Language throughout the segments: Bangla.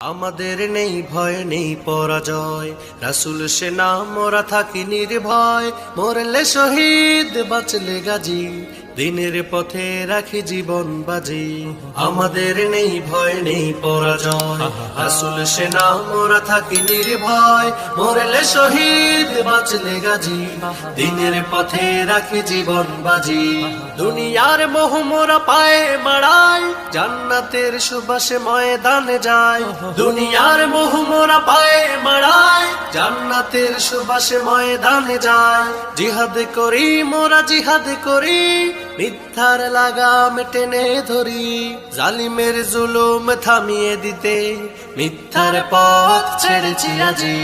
আমাদের নেই ভয় নেই পরাজয়। রাসুল সেনা মোরা থাকি নির্ভয়। মরলে শহীদ বাঁচলে গাজী। দিনের পথে রাখি জীবন বাজি। আমাদের নেই ভয়, নেই পরাজয়। রাসুল সেনা মোরা থাকি নির্ভয়। মরলে শহীদ, বাঁচলে গাজী। দিনের পথে রাখি জীবন বাজি। দুনিয়ার মোহ মোরা পায়ে মাড়াই জান্নাতের সুবাসে ময়দানে যায়। দুনিয়ার মোহ মোরা পায়ে মাড়াই জান্নাতের সুবাসে ময়দানে যায়। জিহাদ করি, মোরা জিহাদ করি। মিথ্যার লাগাম টেনে ধরি, জালিমের জুলুম থামিয়ে দিতে। মিথ্যার পথ ছেড়েছি আজি,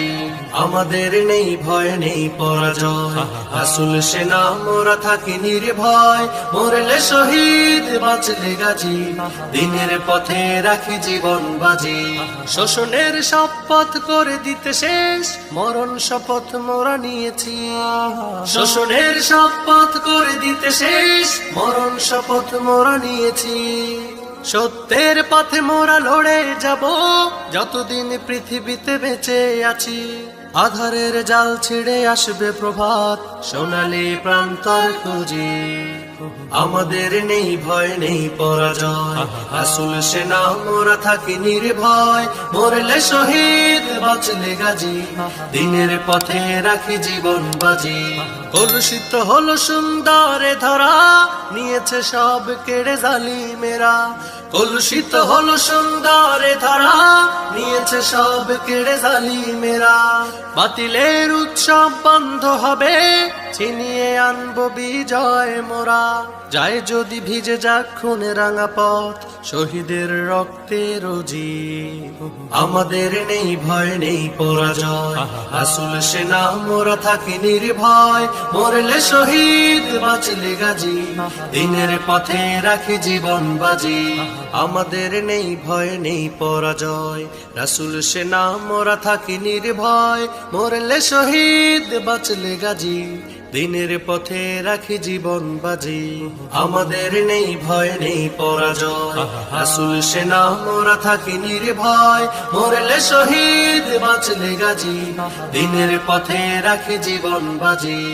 আমাদের নেই ভয়, নেই পরাজয়। আসুল সেনা মোরা থাকি নির্ভয়। মরলে শহীদ বাঁচলে গাজী। দিনের পথে রাখি জীবন বাজি। শোষণের শপথ করে দিতে শেষ, মরণ শপথ মোরা নিয়েছি। শোষণের শপথ করে দিতে শেষ মরণ শপথ মোরা নিয়েছি। সত্যের পথে মোরা লড়ে যাব, যতদিন পৃথিবীতে বেঁচে আছি। আধারের জাল ছেড়ে আসবে প্রভাত, সোনালি প্রান্তর খুঁজি। আমাদের নেই ভয়, নেই পরাজয়। আসুল সেনা মোরা থাকি নির্ভয়। মরলে শহীদ, বাঁচলে গাজী। দিনের পথে রাখি জীবন বাজি। কলুষিত হলো সুন্দরে ধরা, নিয়েছে সব কেড়ে জালি মেরা কলুষিত হলো সুন্দরে ধরা, নিয়েছে সব কেড়ে জালি মেরা বাতিলের উৎসব বন্ধ হবে ছিনিয়ে আনব বিজয় মোরা। যায় যদি ভিজে যাক খুনে রাঙা পথ, শহীদের রক্তে রোজি। আমাদের নেই ভয়, নেই পরাজয়। আসুল সেনা, মোরা থাকি নির্ভয়। মরলে শহীদ, বাঁচলে গাজী। দিনের পথে রাখি জীবন বাজি। আমাদের নেই ভয়, নেই পরাজয়। রাসুল সেনা, মোরা থাকি নির্ভয়। মরলে শহীদ, বাঁচলে গাজী। দিনের পথে রাখি জীবন বাজি। আমাদের নেই ভয়, নেই পরাজয়। আসুল সেনা মোরা থাকি নির্ভয়। মরলে শহীদ, বাঁচলে গাজী। দিনের পথে রাখি জীবন বাজি।